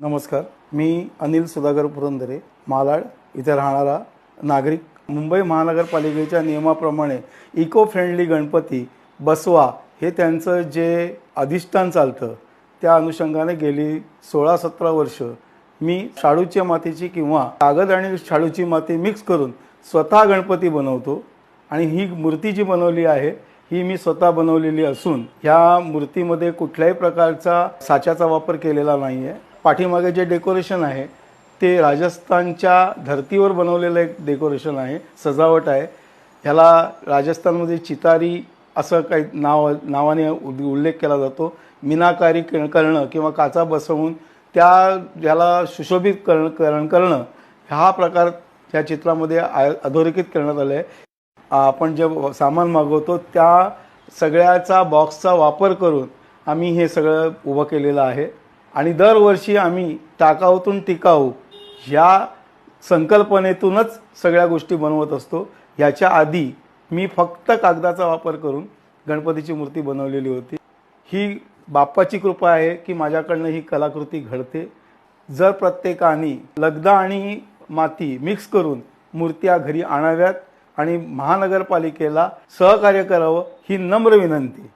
नमस्कार. मी अनिल सुधाकर पुरंदरे मालाड इथे राहणारा नागरिक. मुंबई महानगरपालिकेच्या नियमाप्रमाणे इको फ्रेंडली गणपती बसवा हे त्यांचं जे अधिष्ठान चालतं त्या अनुषंगाने गेली सोळा सतरा वर्ष मी शाडूच्या मातीची किंवा कागद आणि शाडूची माती मिक्स करून स्वतः गणपती बनवतो आणि ही मूर्ती जी बनवली आहे ही मी स्वतः बनवलेली असून ह्या मूर्तीमध्ये कुठल्याही प्रकारचा साच्याचा वापर केलेला नाही आहे पाठीमागे जे डेकोरेशन आहे ते राजस्थानच्या धर्तीवर बनवलेलं एक डेकोरेशन आहे सजावट आहे. ह्याला राजस्थानमध्ये चितारी असं काही नाव नावाने उल्लेख केला जातो. मिनाकारी क- करणं किंवा काचा बसवून त्या ज्याला सुशोभित करण करण करणं हा प्रकार त्या चित्रामध्ये आ- अधोरेखित करण्यात आलं आहे आपण जे सामान मागवतो त्या सगळ्याचा बॉक्सचा वापर करून आम्ही हे सगळं उभं केलेलं आहे. आणि दरवर्षी आम्ही टाकाऊतून टिकाऊ ह्या संकल्पनेतूनच सगळ्या गोष्टी बनवत असतो. ह्याच्या आधी मी फक्त कागदाचा वापर करून गणपतीची मूर्ती बनवलेली होती. ही बाप्पाची कृपा आहे की माझ्याकडनं ही कलाकृती घडते. जर प्रत्येकाने लगदा आणि माती मिक्स करून मूर्त्या घरी आणाव्यात आणि महानगरपालिकेला सहकार्य करावं ही नम्र विनंती.